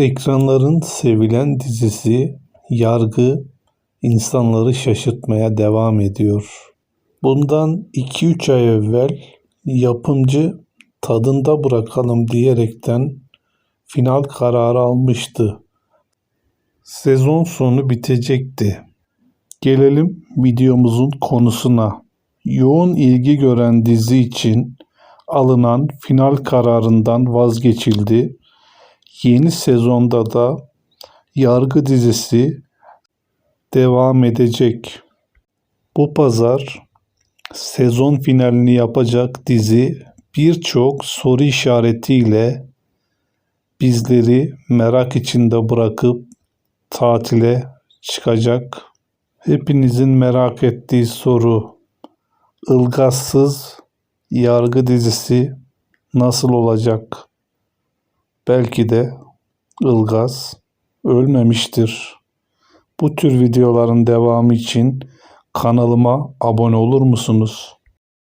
Ekranların sevilen dizisi Yargı insanları şaşırtmaya devam ediyor. Bundan 2-3 ay evvel yapımcı tadında bırakalım diyerekten final kararı almıştı. Sezon sonu bitecekti. Gelelim videomuzun konusuna. Yoğun ilgi gören dizi için alınan final kararından vazgeçildi. Yeni sezonda da Yargı dizisi devam edecek. Bu pazar sezon finalini yapacak dizi birçok soru işaretiyle bizleri merak içinde bırakıp tatile çıkacak. Hepinizin merak ettiği soru Ilgazsız Yargı dizisi nasıl olacak? Belki de Ilgaz ölmemiştir. Bu tür videoların devamı için kanalıma abone olur musunuz?